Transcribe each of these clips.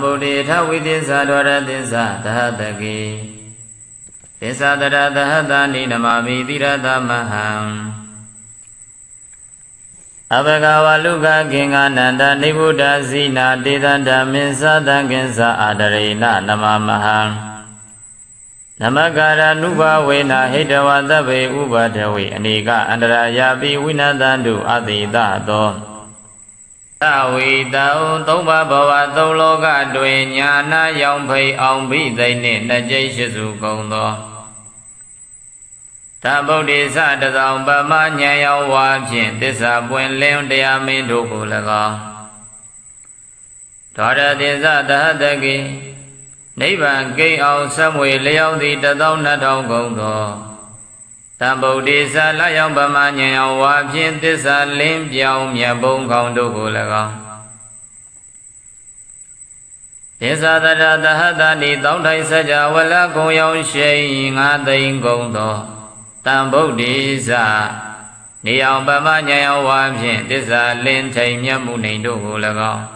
ဗုဒ္ဓေထဝိသစ္စာဒဝရသစ္စာသဟတကေသစ္စာတရသဟတနိနမမိတိရသမဟံအဘဂဝလုကကင်္ဂနန္တနိဗ္ဗုဒ္ဓဇိနာတေတံဓမ္မေသတံကင်္စအာဒရေနနမမဟံနမကာရနုဘဝေနဟိတဝသဗ္ဗေဥပဒဝေအနေကအန္တရာယာပိဝိနတံတုအတိတသော သဝေတောသုံးပါးဘဝသုံးလောကတွင်ညာနာရောင်ဖိအောင်ဘိသိနှင့်နှစ်ကျိတ်ရှိစုကုန်သောသဗုဒ္ဓေသတသောပမဉာဏ်ရောက်ဝါဖြင့်သစ္စာပွင့်လင်းတရားမင်းတို့ကို၎င်းဒေါရတိသသဟတကေနိဗ္ဗာန်ကိန်းအောင်ဆက်မွေလျောက်သည်တသောနှစ်ထောင်ကုန်သော တံဗုဒ္ဓေသလရောက်ပမဉာဏ်ရောက်ဝါဖြင့်သစ္စာလင်းပြောင်းမြတ်ဘုံကောင်းတို့ကို၎င်းသစ္စာတရသဟတနိတောင်းထိုင်စကြဝလကုံရောင်ရှိန်ငါသိမ့်ကုန်သောတံဗုဒ္ဓေသနေအောင်ပမဉာဏ်ရောက်ဝါဖြင့်သစ္စာလင်းထိန်မြတ်မှုနေတို့ကို၎င်း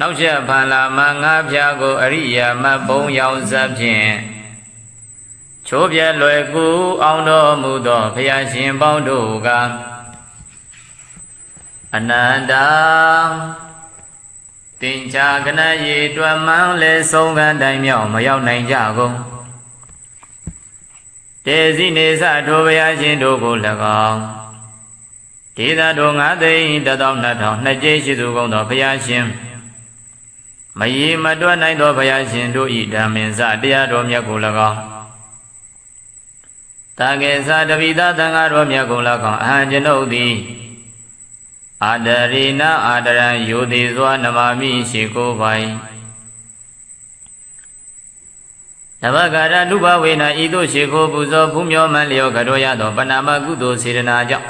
နောက်ချက်ဖန်လာမငါးဖြာကိုအရိယာမဘုံရောင်ဇတ်ဖြင့်ချိုးပြဲလွယ်ကူအောင်တော်မူသောဘုရားရှင်ပေါင်းတို့ကအနန္တတင်ချာကနရေတွယ်မှန်းလဲဆုံးကတိုင်မြောက်မရောက်နိုင်ကြကုန်တေစီနေသထိုဘုရားရှင်တို့ကို၎င်းဒေသတို့ငါသိန်းတသောနှစ်ထောင်နှစ်ကျိရှိသူကုန်သောဘုရားရှင် မယီမတွက်နိုင်သောဘုရားရှင်တို့ဤဓမ္မင်္စတရားတော်မြတ်ကို၎င်းတာကေသတပိသသံဃာတော်မြတ်ကို၎င်းအဟံကျွန်ုပ်သည်အာဒရိနအာဒရံယိုတိစွာနမမိရှိကိုပိုင်နဘဂရနုဘဝေနဤသို့ရှိခိုးပူဇော်ဖူးမြော်မှန်လျောကတော်ရသောပဏာမကုသိုလ်စေရနာကြောင့်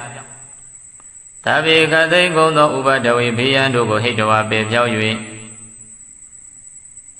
တဗေကသိကုံသောဥပဒဝေဖေယံတို့ကိုဟိတဝပေဖြောက်၍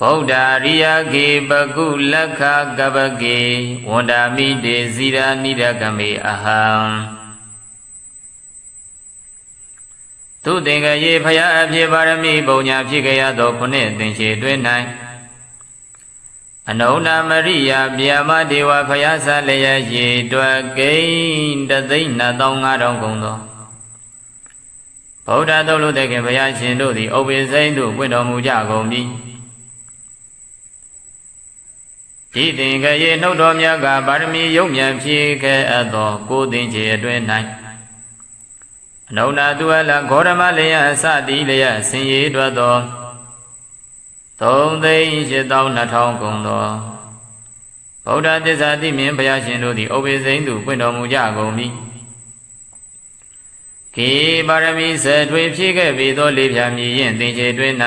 ဗုဒ္ဓရိယကေပကုလက္ခကပကေဝန္ဒာမိတေဇိရာနိရကမေအဟံသူသင်္ကရေဖယားအဖြစ်ပါရမီပုံညာဖြစ်ကြရသောခုနှစ်သင်္ချေတွင်၌အနုဏမရိယဗျာမဒေဝဖယားဆလျက်ရေတွက်ကိန်းတသိန်း2500ကုန်သောဗုဒ္ဓသုတ်လို့တဲ့ခင်ဘုရားရှင်တို့သည်ဥပ္ပေစိမ့်တို့ပွင့်တော်မူကြကုန်ပြီ ဤသင်္ကရေနှုတ်တော်မြတ်ကပါရမီယုံမြန်ဖြည့်ခဲ့အပ်သောကိုသင်္ချေအတွင်း၌အနုဏသူအလဂေါရမလျယအစတိလျယဆင်ရည်တွက်သောသုံးသိန်း8200ကုန်သောဗုဒ္ဓသစ္စာတိမြင်ဘုရားရှင်တို့သည်ဥပ္ပေစိမ့်သူပွင့်တော်မူကြကုန်ပြီခေပါရမီဆယ်ထွေဖြည့်ခဲ့ပြီးသောလေးဖြာမြည်ရင်သင်္ချေတွင်၌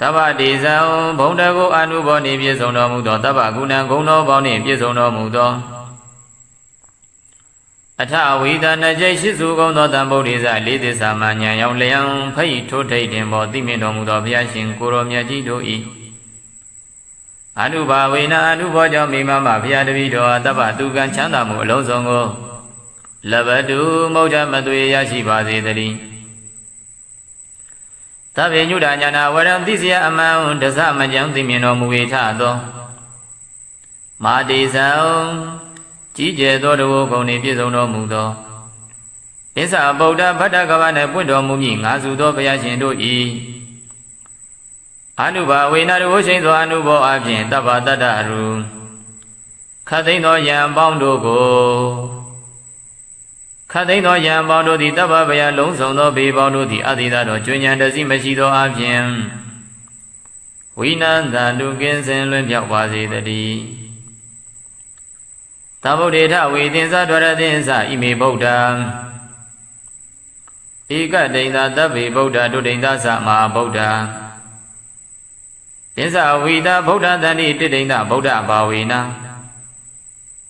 တဗ္ဗတိဇံဘုံတကုအနုဘောနှင့်ပြည့်စုံတော်မူသောတဗ္ဗကုဏံဂုဏတော်ပေါင်းနှင့်ပြည့်စုံတော်မူသောအထဝိဒနကြိတ်ရှိစုကုံသောတံဗုဒ္ဓိဇလေးသစ္စာမညာရောက်လျံဖိတ်ထိုးထိတ်တင်ပေါ်သိမြင်တော်မူသောဘုရားရှင်ကိုရောမြတ်ကြီးတို့၏အနုဘာဝေနအနုဘောကြောင့်မိမမဘုရားတပည့်တော်တပ္ပသူကံချမ်းသာမှုအလုံးစုံကိုလဘတုမௌဒမသွေရရှိပါစေတည်း သဗ္ဗညုဒညာနာဝရံသိစရာအမှန်တစမကြံသိမြင်တော်မူ၏ထသောမာတိဇံကြီးကျယ်သောတဝဂုံနှင့်ပြည့်စုံတော်မူသောဣစ္ဆဗုဒ္ဓဗတ္တကဗနှင့်ပွင့်တော်မူမည်ငါစုသောဘုရားရှင်တို့၏အနုဘာဝေနတဝရှိန်သောအနုဘောအဖြင့်တပ္ပတတ္တရူခတ်သိမ်းသောယံပေါင်းတို့ကို ခတ်သိမ်းသောယံပေါင်းတို့သည်တပ္ပဗယလုံးစုံသောဘေပေါင်းတို့သည်အတိသာတော်ကျွဉဏ်တစီမရှိသောအဖြင့်ဝိနန္တန္တုကင်းစင်လွင်ပြောက်ပါစေတည်းသဗ္ဗုဒ္ဓေထဝေသင်္သဒရသင်္သဣမေဗုဒ္ဓံဧကတိန်သာတဗ္ဗေဗုဒ္ဓဒုတိန်သာသမဟာဗုဒ္ဓသစ္စာဝိတာဗုဒ္ဓတန်တိတိတိန်သာဗုဒ္ဓဘာဝေနာ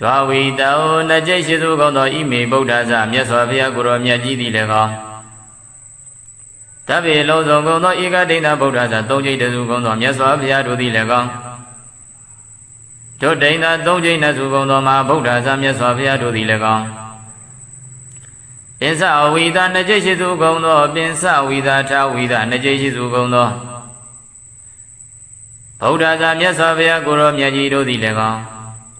ဒွာဝီတံနကြိရှိစုကုန်သောဣမေဗုဒ္ဓဇမြတ်စွာဘုရားကိုယ်တော်မြတ်ကြီးသည်လည်းကောတဗ္ဗေလုံးစုံကုန်သောဧကဒိဋ္ဌဗုဒ္ဓဇသုံးကျိတ်တစုကုန်သောမြတ်စွာဘုရားတို့သည်လည်းကောတို့ဒိဋ္ဌသုံးကျိတ်နစုကုန်သောမဟာဗုဒ္ဓဇမြတ်စွာဘုရားတို့သည်လည်းကောပင်စဝိတာနှစ်ကျိတ်ရှိသူကုံသောပင်စဝိတာထာဝိတာနှစ်ကျိတ်ရှိသူကုံသောဗုဒ္ဓဇာမြတ်စွာဘုရားကိုရောမြတ်ကြီးတို့သည်လည်းကောင်း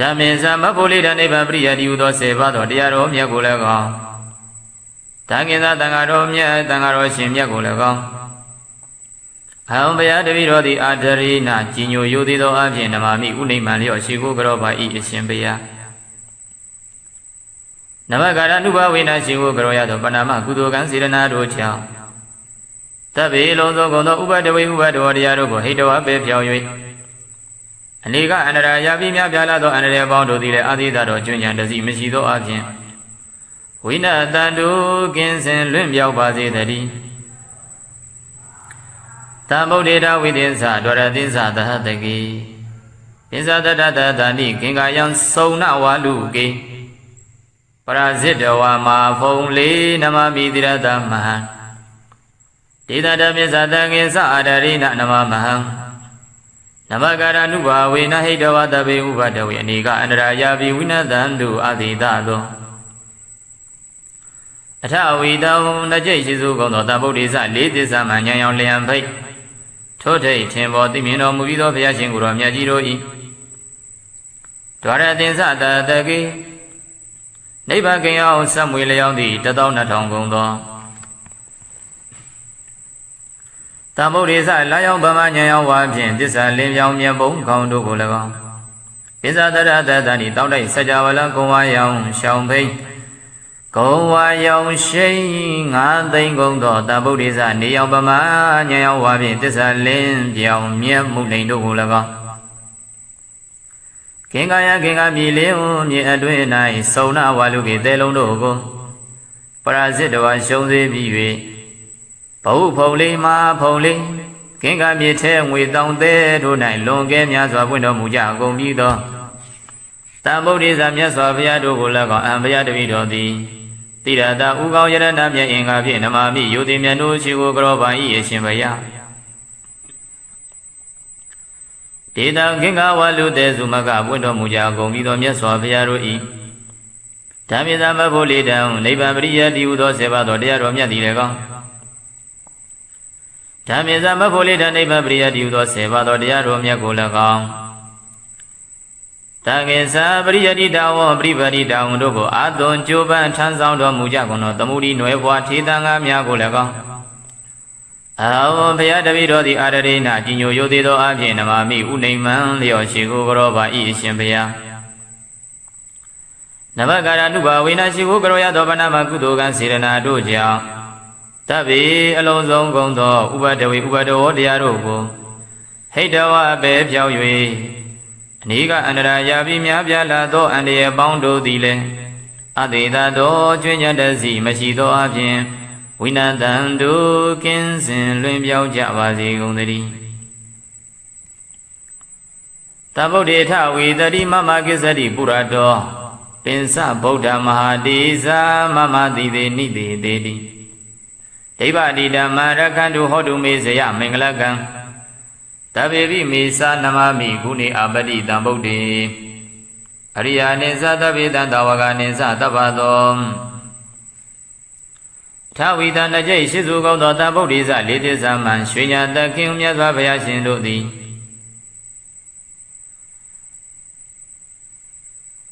ဓမ္မင်သမဖို့လေးတာနိဗ္ဗာန်ပရိယတိဟုသောဆေပါသောတရားတော်မြတ်ကိုလည်းကောင်းတန်ခင်စတန်ဃာတော်မြတ်တန်ဃာတော်ရှင်မြတ်ကိုလည်းကောင်းအဟံဘုရားတပည့်တော်သည်အာဒရိနာကြီးညိုယိုသေးသောအဖြစ်နမမိဥနိမ္မာန်လျော့ရှိကိုကြောပါဤအရှင်ဘုရားနမကာရနုဘဝေနရှိဝကရောရသောပဏာမကုသိုလ်ကံစေရနာတို့ကြောင့်တဗ္ဗေလုံးစုံကုန်သောဥပဒဝေဥပဒဝတရားတို့ကိုဟိတဝပေပြောင်း၍ အနေကအန္တရာယာပြီးများပြားလာသောအန္တရာယ်ပေါင်းတို့သည်လည်းအာသီသတော်ကျွဉ္ဉံတစီမရှိသောအပြင်ဝိနတန္တုကင်းစင်လွင့်ပြောက်ပါစေတည်းတမ္ဗုဒ္ဓေတဝိသင်္သဒရသင်္သသဟတကိပင်္စတတတတဏိကင်္ကာယံစုံနဝါလူကေပရာဇိတဝါမာဖုံလေးနမမိတိရတမဟံဒေသတပိသတံငင်္စအာဒရိနနမမဟံ နမကာရနုဘာဝေနဟိတဝတပေဥပတဝေအနေကအန္တရာယာပိဝိနတံတုအတိတသောအထဝီတောနကြိတ်ရှိစုကုန်သောတဗုဒ္ဓိစလေးသစ္စာမှဉာဏ်ရောင်လျံဖိတ်ထို့ထိတ်ထင်ပေါ်သိမြင်တော်မူပြီးသောဘုရားရှင်ကိုယ်တော်မြတ်ကြီးတို့၏ဒွါရသင်္စတတကေနိဗ္ဗာန်ကင်အောင်ဆက်မွေလျောင်းသည့်12000ကုန်သော သမုဒ္ဒေသလာယောင်ဗမဉဏ်ယောင်ဝါဖြင့်တစ္ဆာလင်းပြောင်းမြတ်ဘုံခေါင်းတို့ကို၎င်းပိဇာတရတတဏိတောင်းတိုက်စကြဝဠာကုံဝါယောင်ရှောင်းဖိတ်ကုံဝါယောင်ရှိငါသိမ့်ကုန်သောတဗုဒ္ဓိဇနေယောင်ပမာညံယောင်ဝါဖြင့်တစ္ဆာလင်းပြောင်မြတ်မှုလိန်တို့ကို၎င်းကင်္ကာယကင်္ကာပြည်လင်းမြေအတွင်း၌စုံနာဝါလူကေတဲလုံးတို့ကိုပရာဇစ်တဝါရှုံးစေပြီး၍ ဘဟုဖုံလေးမာဖုံလေးကင်္ကာမြေထဲငွေတောင်သေးတို့၌လွန်ကဲများစွာပွင့်တော်မူကြကုန်ပြီးသောတံဗုဒ္ဓိဇာမြတ်စွာဘုရားတို့ကိုလည်းကောအံဘုရားတပည့်တော်သည်တိရတာဥကောင်းယရဏမြတ်အင်္ဂါဖြင့်နမာမိယုတိမြတ်တို့ရှိကိုကြောပါ၏အရှင်ဘုရားဒေတံကင်္ဂဝါလူတေစုမကပွင့်တော်မူကြကုန်ပြီးသောမြတ်စွာဘုရားတို့၏ဓမ္မသမဖို့လေတံနိဗ္ဗာန်ပရိယတိဟုသောဆေပါတော်တရားတော်မြတ်သည်လည်းကော ဓမ္မေသမဖို့လေတံနိဗ္ဗာန်ပရိယတိဟုသောဆေပါတော်တရားတော်မြတ်ကိုလည်းကောတံကေသာပရိယတိတာဝပရိပတိတာဝတို့ကိုအာသွန်ကြိုးပမ်းထမ်းဆောင်တော်မူကြကုန်သောသမုဒိနွယ်ဘွားထေတံငါများကိုလည်းကောအာဝဘုရားတပည့်တော်သည်အာရရိနာကြီးညိုယုသေးသောအဖြစ်နမမိဥနေမံလျော်ရှိကိုကြောပါဤအရှင်ဘုရားနဘကာရနုဘာဝိနာရှိကိုကြောရသောဗနာမကုသိုလ်ကံစေရနာတို့ကြောင့် တဗ္ဗေအလုံးစုံကုန်သောဥပဒဝေဥပဒဝတရားတို့ကိုဟိတဝပဲပြောင်း၍အနိကအန္တရာယာပြီးများပြားလာသောအန္တရာယ်ပေါင်းတို့သည်လည်းအတေသာသောကျွင်းညတစီမရှိသောအပြင်ဝိနတံတို့ကင်းစင်လွင်ပြောင်းကြပါစေကုန်သတည်းတဗုဒ္ဓေထဝေတတိမမကိစ္စတိပုရတောပင်စဗုဒ္ဓမဟာတိဇာမမတိသေနိတိသေတိ ဒိဗ္ဗတိဓမ္မရခန္တုဟောတုမေဇယမင်္ဂလကံတဗေပိမေသာနမမိဂုဏေအပတိတံဗုဒ္ဓေအရိယာနိသတဗေတံတဝကနိသတပ္ပသောထဝီတနကြိတ်ရှိစုကောင်းသောတဗုဒ္ဓိဇလေးသစ္စာမှန်ရွှေညာတခင်မြတ်စွာဘုရားရှင်တို့သည်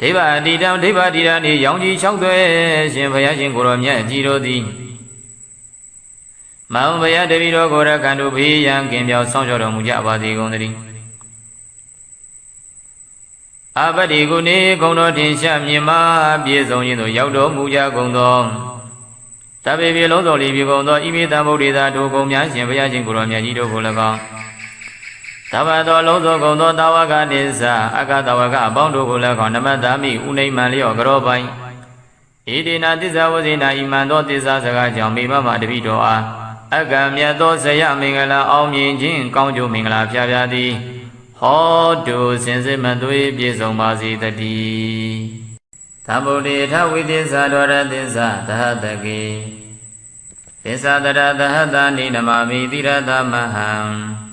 ဒိဗ္ဗအတိတံဒိဗ္ဗတိရနေရောင်ကြီး၆သွဲရှင်ဘုရားရှင်ကိုရောမြတ်ကြီးတို့သည်မောင်ဘုရားတပည့်တော်ကိုရကံတို့ဘေးရန်ကင်ပြောင်းဆောင်ကြောတော်မူကြပါစေကုန်သတည်းအပတိကုနေဂုံတော်ထင်ရှားမြင်မာပြည့်စုံခြင်းသို့ရောက်တော်မူကြကုန်သောတပေပြေလုံးတော်လီပြေကုန်သောဣမိတံဗုဒ္ဓေသာတို့ကုံများရှင်ဘုရားရှင်ကိုရောမြတ်ကြီးတို့ကို၎င်း တဘာတော်လုံးသောကုံသောတာဝကနိစ္စအကတဝကအပေါင်းတို့ကို၎င်းနမတ္တမိဥနိမံလျော့ကြောပိုင်ဣတိနာသစ္စာဝဇိနာဣမံသောသစ္စာစကားကြောင့်မိမမတပိတော်အားအကံမြတ်သောဇယမင်္ဂလာအောင်မြင်ခြင်းကောင်းကျိုးမင်္ဂလာဖျားဖျားသည်ဟောတုစင်စစ်မသွေးပြည့်စုံပါစေတည်းသမ္ဗုဒ္ဓေထဝိသစ္စာတော်ရသစ္စာသဟတကေသစ္စာတရသဟတနိနမမိတိရသမဟံ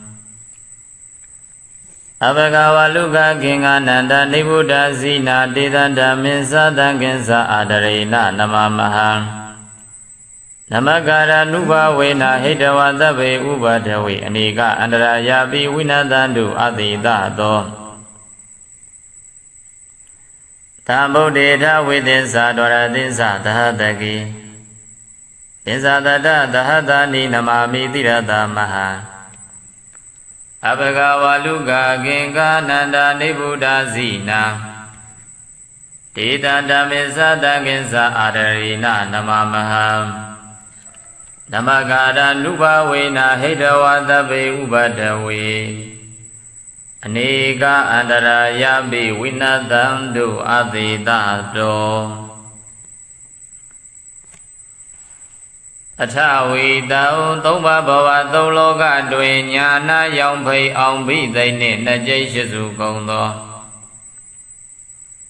အဘဂဝလုကကင်္ဂနန္တနိဗ္ဗုဒ္ဓဇိနာတေတံဓမ္မေသတံကင်္စာအာဒရေနနမမဟံနမကာရနုဘဝေနဟိတဝသဗ္ဗေဥပဒဝေအနေကအန္တရာယာပိဝိနတံတုအတိတသောသံဗုဒ္ဓေထဝိသစ္စာတော်ရသစ္စာသဟတကိသစ္စာတတသဟတနိနမမိတိရတမဟာ အဘဂဝလူကကင်္ကာနန္ဒနိဗ္ဗုဒ္ဓဇိနာဒေတံဓမ္မေသတံကင်္စာအာရရိနနမမဟံဓမ္မကာရနုဘဝေနာဟိတဝသဗ္ဗေဥပဒဝေအနေကအန္တရာယပိဝိနတံတုအသေတတော အထဝီတောသုံးပါးဘဝသုံးလောကတွင်ညာနာရောင်ဖိအောင်ဘိသိနှင့်နှစ်ကျိတ်ရှိစုကုန်သော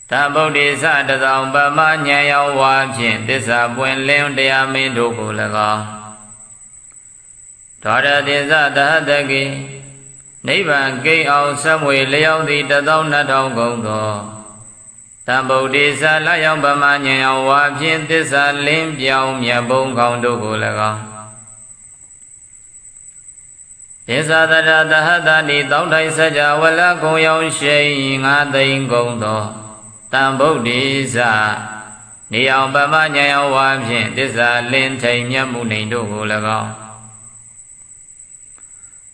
တဗုဒ္ဓေသတသောပမဉာဏ်ရောင်ဝါဖြင့်သစ္စာပွင့်လင်းတရားမင်းတို့ကို၎င်းဒေါရတိသသဟတကေနိဗ္ဗာန်ကိအောင်ဆက်မွေလျောင်းသည်တသောနှစ်ထောင်ကုန်သော တံဗုဒ္ဓေသလာယောင်ပမဉ္ဇဉ်ဝါဖြင့်သစ္စာလင်းပြောင်းမြတ်ဘုံကောင်းတို့ကို၎င်းသစ္စာတရသဟတနိတောင်းထိုင်စကြဝလကုံယောင်ရှိငါသိင်ကုန်သောတံဗုဒ္ဓေသနေအောင်ပမဉ္ဇဉ်ဝါဖြင့်သစ္စာလင်းထိန်မြတ်မှုနေတို့ကို၎င်း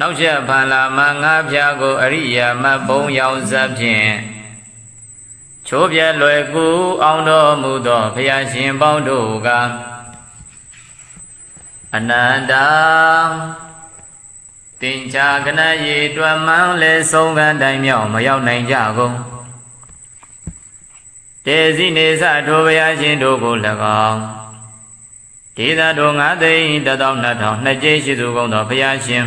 နောက်ချက်ဖန်လာမငါးဖြာကိုအရိယာမဘုံရောင်ဇပ်ဖြင့်ချိုးပြဲလွယ်ကူအောင်တော်မူသောဘုရားရှင်ပေါင်းတို့ကအနန္တတင်ချာကနရေတွမ်းမှန်းလဲဆုံးကတိုင်မြောက်မရောက်နိုင်ကြကုန်တေစီနေသထိုဘုရားရှင်တို့ကို၎င်းဒေသတို့ငါသိန်းတသောနှစ်ထောင်နှစ်ကျိရှိသူကုန်သောဘုရားရှင်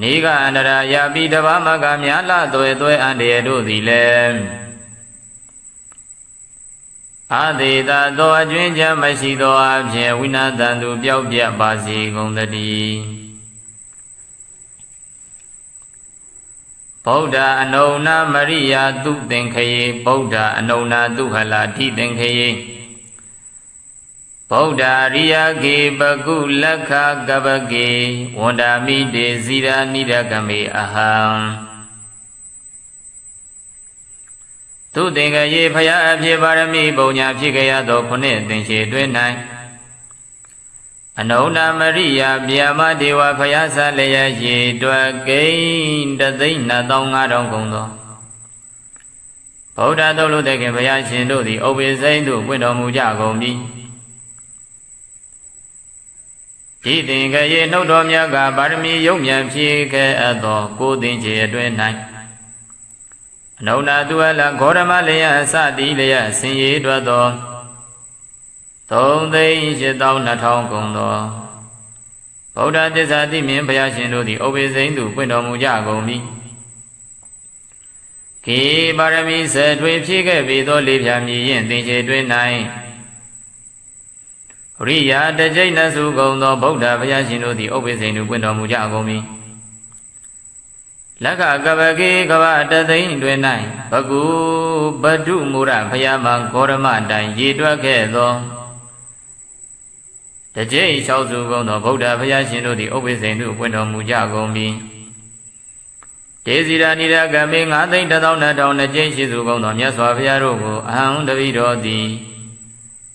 နေကအန္တရာယာပိတဘာမကများလသွဲသွဲအန္တရာတို့သည်လည်းအာသေတာသောအကျွင်းချမ်းမရှိသောအဖြစ်ဝိနာတန်သူပျောက်ပြတ်ပါစေကုန်သတည်းဗုဒ္ဓအနုဏမရိယာသူသင်္ခယေဗုဒ္ဓအနုဏသူဟလာတိသင်္ခယေ ဗုဒ္ဓရိယကေပကုလက္ခကပကေဝန္ဒာမိတေဇီရာနိဒကမေအဟံသူသင်္ကရေဖရာအဖြစ်ပါရမီပုံညာဖြစ်ကြရသောခုနှစ်သင်္ချေတွင်၌အနုဏမရိယဗျာမဒေဝဖရာဆလျက်ရေတွက်ကိန်းတသိန်း2500ကုန်သောဗုဒ္ဓသုတ်လို့တဲ့ခင်ဘုရားရှင်တို့သည်ဥပ္ပေစိမ့်တို့ပွင့်တော်မူကြကုန်ပြီ ဤသင်္ကရေနှုတ်တော်မြတ်ကပါရမီယုံမြန်ဖြည့်ခဲ့အပ်သောကိုသင်္ချေအတွင်း၌အနုနာသူအလဂေါရမလျက်အစတိလျက်ဆင်ရည်တွက်သောသုံးသိန်း8200ကုန်သောဗုဒ္ဓသစ္စာတိမြင်ဘုရားရှင်တို့သည်ဥပ္ပေစိန်သူပွင့်တော်မူကြကုန်ပြီခေပါရမီဆယ်ထွေဖြည့်ခဲ့ပြီးသောလေးဖြာမြည်ရင်သင်္ချေတွင်၌ ရိယာတကြိတ်နစုကုံသောဗုဒ္ဓဘုရားရှင်တို့သည်ဥပ္ပေစိန်သူပွင့်တော်မူကြကုန်ပြီလက္ခကပကေကဗတသိန်းတွင်၌ဘကုပတုမူရဘုရားမဂေါရမတိုင်ရေတွက်ခဲ့သောတကြိတ်၆စုကုံသောဗုဒ္ဓဘုရားရှင်တို့သည်ဥပ္ပေစိန်သူပွင့်တော်မူကြကုန်ပြီဒေဇီရာနိရကမေငါသိန်းတစ်သောနှစ်ထောင်နှစ်ကျင်းရှိစုကုံသောမြတ်စွာဘုရားတို့ကိုအဟံတပိတော်သည်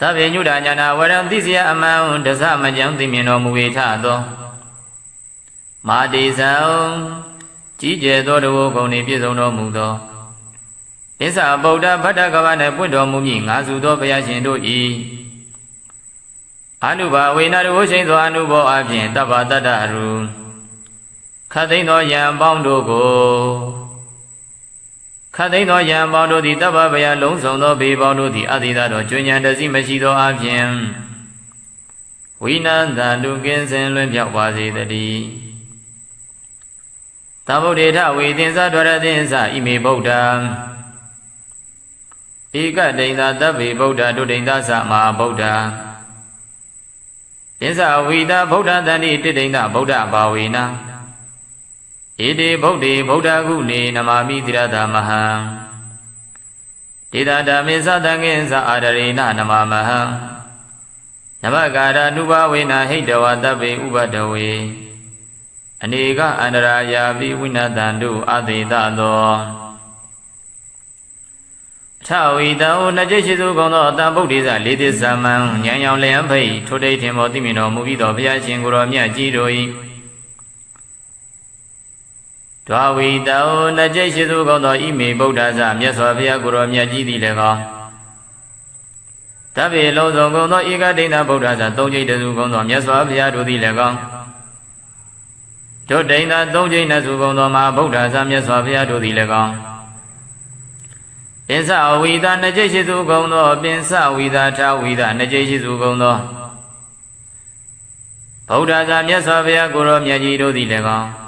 သဗ္ဗညုဒညာနာဝရံသိစရာအမှန်တစမကြံသိမြင်တော်မူ၏ထသောမာတိဇံကြီးကျယ်သောတဝုကုံနှင့်ပြည့်စုံတော်မူသောပစ္ဆဗုဒ္ဓဗတ္တကဗ၌ပွင့်တော်မူမည်ငါစုသောဘုရားရှင်တို့၏အနုဘာဝေနရဝရှိန်သောအနုဘောအဖြင့်တပ္ပတတ္တရူခတ်သိမ်းသောယံပေါင်းတို့ကို ခတ်သိမ်းသောယံပေါင်းတို့သည်တပ္ပဗယလုံးစုံသောဘေပေါင်းတို့သည်အတိသာတော်ကျွဉဏ်တစီမရှိသောအဖြင့်ဝိနန္တတုကင်းစင်လွင်ပြောက်ပါစေတည်းသဗ္ဗုဒ္ဓေထဝေသင်္သဒရသင်္သဣမေဗုဒ္ဓံဧကဒိန်သာတဗ္ဗေဗုဒ္ဓဒုဒိန်သာသမဟာဗုဒ္ဓပိစဝိတာဗုဒ္ဓတန်တိတိဒိန်သာဗုဒ္ဓဘာဝေနာ ဣတိဗုဒ္ဓေဗုဒ္ဓကုနေနမာမိတိရတာမဟံတေတာဓမ္မေသတံငင်္စအာရရေနနမမဟံနမကာရနုဘဝေနဟိတဝတဗ္ဗေဥပတဝေအနေကအန္တရာယာပိဝိနတံတုအသေတသောထဝီတံဩနจิตရှိစုကုန်သောတန်ဗုဒ္ဓိသလေးသစ္စာမံဉာဏ်ရောင်လျံဖိတ်ထိုတိတ်ထင်မောသိမြင်တော်မူပြီးသောဘုရားရှင်ကိုယ်တော်မြတ်ကြီးတို့၏ ဒွာဝီတံဩနจิตရှိစုကုန်သောဣမေဗုဒ္ဓဇမြတ်စွာဘုရားကိုယ်တော်မြတ်ကြီးသည်လည်းကောတဗ္ဗေလုံးစုံကုန်သောဧကဒိဋ္ဌဗုဒ္ဓဇသုံးကျိတ်တစုကုန်သောမြတ်စွာဘုရားတို့သည်လည်းကောတို့ဒိဋ္ဌသုံးကျိတ်နှစုကုန်သောမဟာဗုဒ္ဓဇမြတ်စွာဘုရားတို့သည်လည်းကောပင်စဝိတာနှစ်ကျိတ်ရှိသူကုံသောပင်စဝိတာထာဝိတာနှစ်ကျိတ်ရှိသူကုံသောဗုဒ္ဓဇာမြတ်စွာဘုရားကိုရောမြတ်ကြီးတို့သည်လည်းကောင်း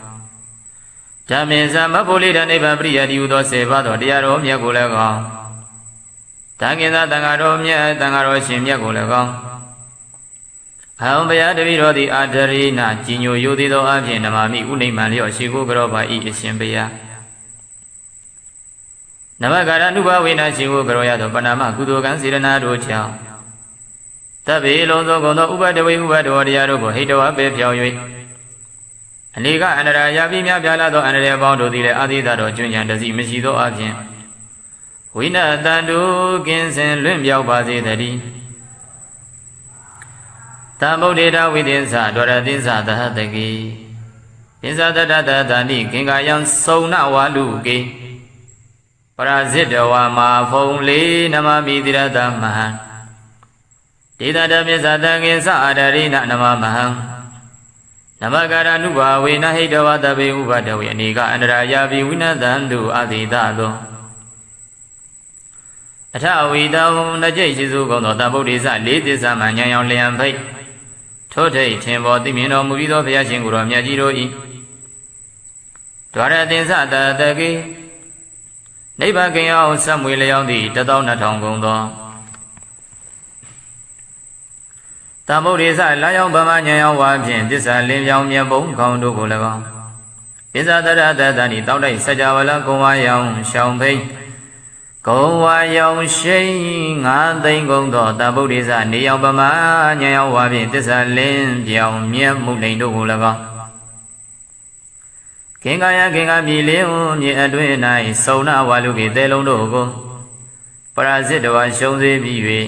ဓမ္မင်သမဖို့လေးတာနိဗ္ဗာန်ပရိယတိဟုသောဆေပါသောတရားတော်မြတ်ကိုလည်းကောင်းတန်ခင်စတန်ဃာတော်မြတ်တန်ဃာတော်ရှင်မြတ်ကိုလည်းကောင်းအဟံဘုရားတပည့်တော်သည်အာဒရိနာကြီးညိုယိုသေးသောအဖြစ်နမမိဥနိမ့်မှန်လျော့ရှိကိုကြောပါဤအရှင်ဘုရားနမကာရနုဘဝေနရှိဝကရောရသောပဏာမကုသိုလ်ကံစေရနာတို့ကြောင့်တဗ္ဗေလုံးစုံကုန်သောဥပဒဝေဥပဒဝတရားတို့ကိုဟိတဝပေပြောင်း၍ အနေကအန္တရာယာပိမြပြလာသောအန္တရာယ်ပေါင်းတို့သည်လည်းအာသီသတော်ကျွဉ္ဉံတစီမရှိသောအပြင်ဝိနတန်တုကင်းစင်လွင့်ပြောက်ပါစေတည်းတံဗုဒ္ဓေတဝိသင်္သဒရသင်္သသဟတကိပင်္စတတတတဏိကင်္ကာယံစုံနဝါလူကေပရာဇိတဝါမာဖုံလေးနမမိတိရတမဟံဒေသတမြစ္ဆတံငင်္စအာဒရိနနမမဟံ နမကာရနုဘာဝေနဟိတဝတဗေဥပတဝေအနေကအန္တရာယာပိဝိနတံတုအတိတသောအထဝီတောနကြိတ်ရှိစုကုန်သောတဗုဒ္ဓိစလေးသစ္စာမှဉာဏ်ရောင်လျံဖိတ်ထို့ထိတ်ထင်ပေါ်သိမြင်တော်မူပြီးသောဘုရားရှင်ကိုယ်တော်မြတ်ကြီးတို့၏ဒွါရသင်္စတတကေနိဗ္ဗာန်ကင်အောင်ဆက်မွေလျောင်းသည့်12000ကုန်သော တမုဒ္ဒေသလာရောက်ဗမာညံရောက်ဝါဖြင့်တစ္ဆာလင်းပြောင်းမြတ်ဘုံခေါင်းတို့ကို၎င်းပစ္ဆတရတတဏိတောက်တိုက်စကြဝဠာကုံဝါယောင်ရှောင်းဖိတ်ကုံဝါယောင်ရှိန်ငါးသိန်းကုန်သောတဗုဒ္ဓေသနေရောက်ဗမာညံရောက်ဝါဖြင့်တစ္ဆာလင်းပြောင်းမြတ်မှုလိန်တို့ကို၎င်းခင်ကာယခင်ကာပြည်လင်းမြေအတွင်း၌စုံနာဝါလူကေတဲလုံးတို့ကိုပရာဇစ်တဝါရှုံးစေပြီး၍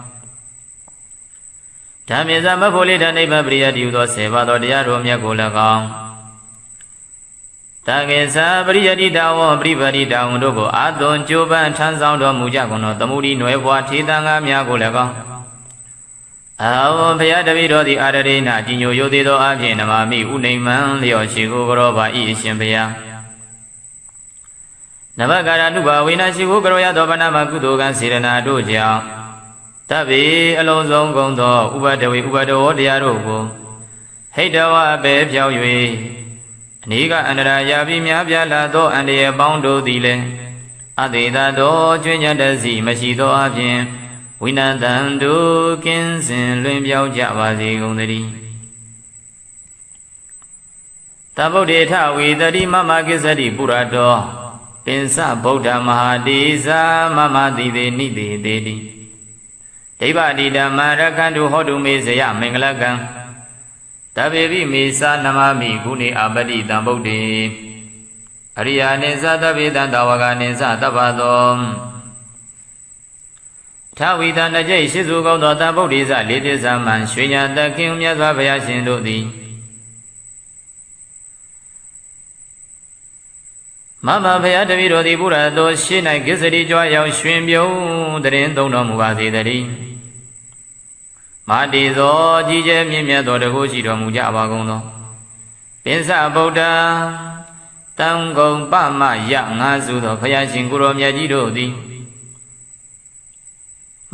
ဓမ္မေဇမဖို့လိတနိဗ္ဗာန်ပရိယတိဟုသောဆေပါသောတရားတော်မြတ်ကို၎င်းတကေသာပရိယတိတာဝပရိပတိတာဝတို့ကိုအာသွန်ကြိုးပမ်းထမ်းဆောင်တော်မူကြကုန်သောသမုဒိနွယ်ဘွားထေတံငါများကို၎င်းအာဝံဘုရားတပည့်တော်သည်အာရရိနာကြီးညိုယုသေးသောအဖြစ်နမမိဥနေမံလျော့ရှိကိုကရောပါဤအရှင်ဘုရားနဘကာရနုဘဝိနာရှိကိုကရောရသောဗနာမကုသိုလ်ကံစေရနာတို့ကြောင့် တဗ္ဗေအလုံးစုံကုန်သောဥပဒဝေဥပဒဝတရားတို့ကိုဟိတဝအပေဖြောက်၍အနိကအန္တရာယာပြီးများပြားလာသောအန္တရာယ်ပေါင်းတို့သည်လည်းအသေးသာသောကျွင်းညတစီမရှိသောအပြင်ဝိနန္တံတို့ကင်းစင်လွင်ပြောင်းကြပါစေကုန်သတည်းတဗုဒ္ဓေထဝေတတိမမကိစ္စတိပုရတောပင်စဗုဒ္ဓမဟာတိဇာမမတိတေနိတိတေတိ ဒိဗ္ဗတိဓမ္မရကန္တုဟောတုမေဇယမင်္ဂလကံတဗေပိမေသာနမမိဂုဏေအပတိတံဗုဒ္ဓေအရိယာနိသတဗေတံတဝကနိသတပ္ပသောထဝီတနကြိတ်ရှိစုကောင်းသောတဗုဒ္ဓိသလေးသစ္စာမှန်ရွှေညာတခင်မြတ်စွာဘုရားရှင်တို့သည် မမဘုရားတပည့်တော်သည်ဘုရားတော်ရှေ့၌ကိစ္စတိကြွားရောက်ရွှင်ပြုံးတရင်သုံးတော်မူပါစေတည်းမာတိသောကြီးကျယ်မြင့်မြတ်သောတကုရှိတော်မူကြပါကုန်သောပင်စဗုဒ္ဓတံကုံပမယငါစုသောဘုရားရှင်ကိုရောမြတ်ကြီးတို့သည်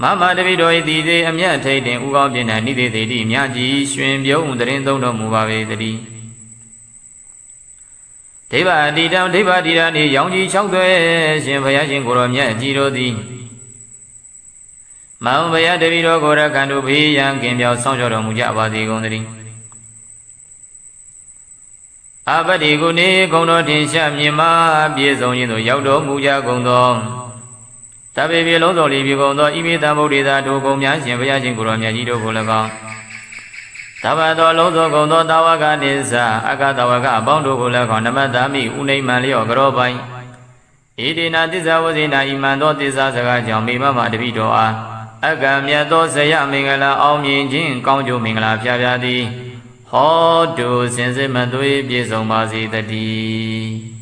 မမတပိတော်ဤတည်သေးအမြတ်ထိတ်တင်ဥကောင်းပြင်း၌နိသေးသေးတိမြတ်ကြီးရွှင်ပြုံးတရင်သုံးတော်မူပါပေတည်း ဒိဗ္ဗအတိတံဒိဗ္ဗတိရဏီရောင်ကြီး၆သွဲရှင်ဘုရားရှင်ကိုရောမြတ်ကြီးတို့သည်မောင်ဘုရားတပည့်တော်ကိုရကံတို့ဘေးရန်ကင်ပြောင်းဆောင်ကြောတော်မူကြပါစေကုန်သတည်းအပတိကုနေကုံတော်ထင်ရှားမြင်မာပြည့်စုံခြင်းသို့ရောက်တော်မူကြကုန်သောတပေပြေလုံးတော်လီပြေကုန်သောဣမိတံဗုဒ္ဓေသာတို့ကုံများရှင်ဘုရားရှင်ကိုရောမြတ်ကြီးတို့ကို၎င်း တဘာတော်လုံးသောကုံသောတာဝကနိစ္စအကတဝကအပေါင်းတို့ကို၎င်းနမတ္တမိဥနေမံလျော့ကြောပိုင်ဣတိနာသစ္စာဝဇိနာဣမံသောသစ္စာစကားကြောင့်မိမမတပိတော်အားအကံမြတ်သောဇယမင်္ဂလာအောင်မြင်ခြင်းကောင်းကျိုးမင်္ဂလာဖျားဖျားသည်ဟောတုစင်စစ်မသွေးပြည့်စုံပါစေတည်း